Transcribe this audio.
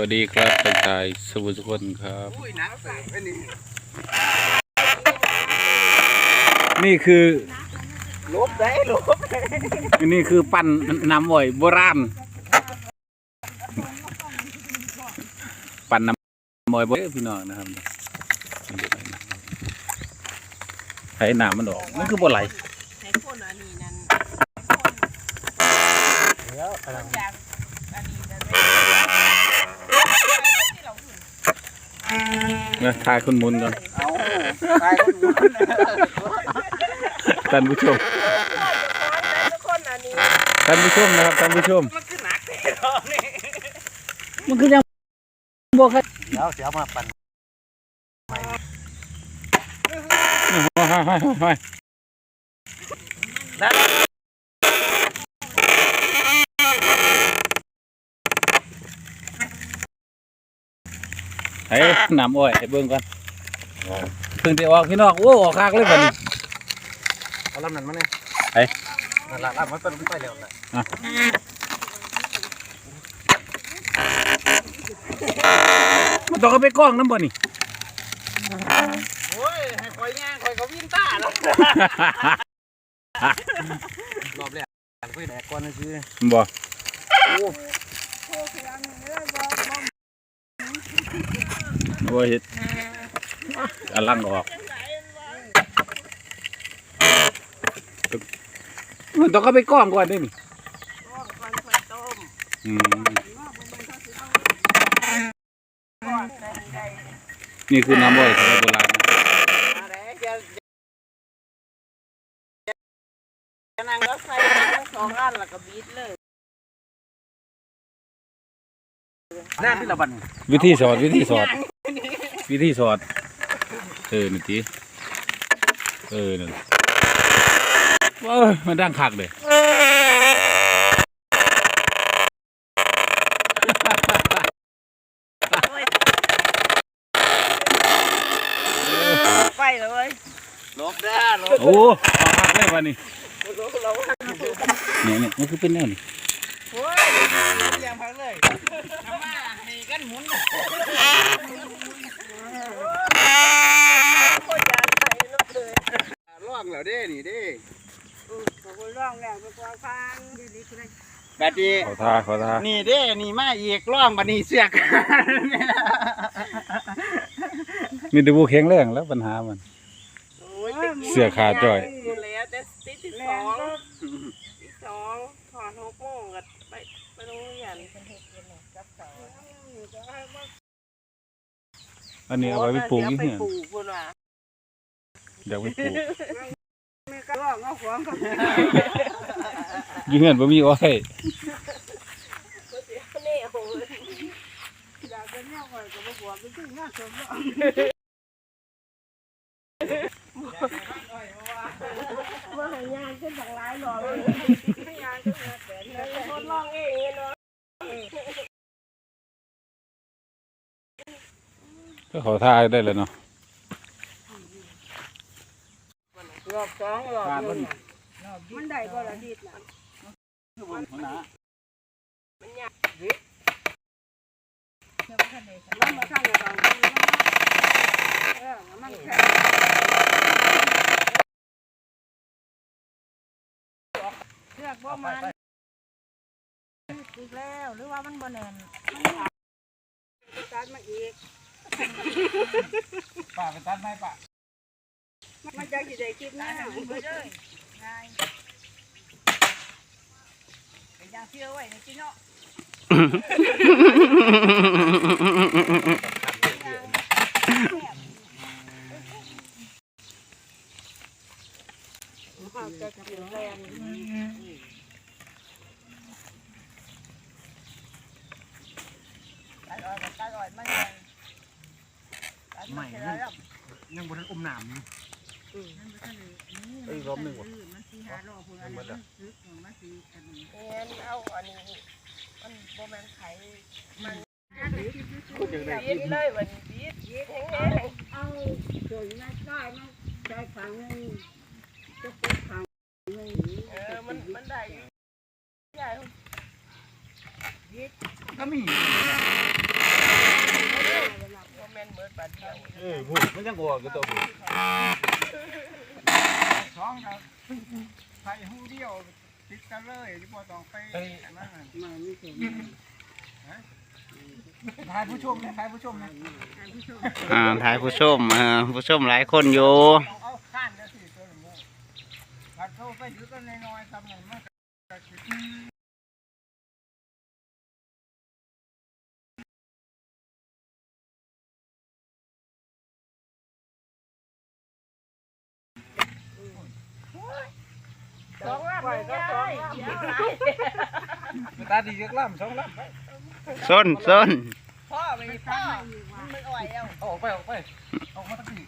วัสดีครับทักทายสวัสดีทุกคนครับ นี่คือลบได้ลบได้นี่คือปั้นน้ำอ้อยโบราณ ปั้นน้ำอ้อยโบราณพี่น้องนะครับไห้น้ำมันออก มันคือบ่ไหลให้คนอันนี้นั่นแล้วกำลัง อยากอันนี้นั่นไม่ที่เราอื่ นนะทายคุณมุนก่อนเอาตายคนหมุนท่านผู้ชมทุกคนอันนี้ท่านผู้ชมนะครับท่านผู้ชม มันคือหนักเลยเนาะนี่มันคือยังบ่ครับเดี๋ยวเดี๋ยวมาปั่นไอ้น้ำอ้อยให้เบิ่งก่อนเพิ่งได้ออกพี่น้องโอ้ออกคักเลยบัดนี้เอาลำนั้นมาเนี่ยไอ้นั่นละลำมันเป็นไปแล้วนะมันต้องเอาไปกล้องน้ำบ่นี่โอ้ยให้คอยย่างคอยเขาวิ่งตาแล้วรอบแรกคุยแดกก่อนนะซื้อบ่ โอ้โอ้ยเฮ็ดอลังออกมันต้องเอาไปกล้องก่อนด้วยนี่ก่อนค่อยต้มอืมก่อนได้ได้นี่คือน้ำอ้อยสมัยโบราณนะอะไรจะจะนั่งรถไฟทั้งสองอันแล้วก็บีดเลยนั่นที่ละบันวิธีสอดวิธีสอด วิธีสอด เออนี่ทีเออนั่นเอ้ยมันดังคักเลยไปเลยลบได้ลบโอ้เอาคักเลยวันนี้เราเราเนี่ยเนี่ยมันคือเป็นแนวนี่โอ้ยยังพังเลยทำมาให้กันหมุนคนจะใส่รถเลย ล่องแล้วเด้นี่เด้ขอบคุณร้องแล้วไปกวางฟังดีๆเลยแบบนี้ขอทาขอทานี่เด้นี่มาอีกล่องบันนี้เสือกมีแต่ผู้แข็งแรงแล้วปัญหามันเสื้อขาดจ้อยแล้วแต่ติดที่สองที่สองถอนหกโมงก็ไปไปโรงเรียนอันนี้เอาไว้ไปปลูกอยี่ไปเหี้ยปลูกพุ่นว่ะ เดี๋ยวไปปลูกไม่ก็ร้องเอาของกับอยี่เหี้ยบ่มีอ้อยก็เสียแน่โหยอยากจะเนี่ยคอยกับบ่หัวไปถึงหน้าสมว่าหายางขึ้นจากหลายหลอกเลยหายางขึ้นมาแต่เนี่ยคนร้องเองเนาะก็ขอทาได้เลยเนาะ รอบสองรอบการมันมันได้บ่ละดิดน่ะมันยากมันมาข้างในบางทีเออมันแค่เลือกบ่มันอีกแล้วหรือว่ามันบ่แน่นมันตัดมาอีกป้าไปตัดไม้ป้า มันจะสิได้คิดหน้าบ่ได้ง่ายเป็นอย่างเชื่อไว้ในที่เนาะข้าวจะกินแรงตัดอ่อยตัดอ่อยมันยังตัดมันแล้วยังบนนั้นอมหนามนี่ ไอ้รอบหนึ่งวะเอ็นเอาอันนี้มันโบแมนไข่มันคุณอย่างไรบีดเลยวันนี้บีดบีดแห้งเอาส่วนนั้นได้มันได้ครั้งนึงจะเป็นฝังนึงเออมันมันได้ใหญ่ก็มีเบิดบาทเดียวเออพูดมันยังกลัวก็ตัวพูด สองครับใส่หูเดียวติดกันเลยที่พอต้องไปอันนั้นน่ะมาไม่ถึงถ่ายผู้ชมนะถ่ายผู้ชมนะอ่าถ่ายผู้ชมเอ่อผู้ชมหลายคนอยู่เอาเอาข้านจะสิตัวละโมผัดเข้าไปอยู่กันน้อยๆทำหน่อยมันก็ สองลำเลยก็สองลำตาดีเยอะล่ำสองล่ำไปส้นส้นพ่อไม่มีพ่อมันอ่อยแล้วออกไปออกไปออกมาตั้งที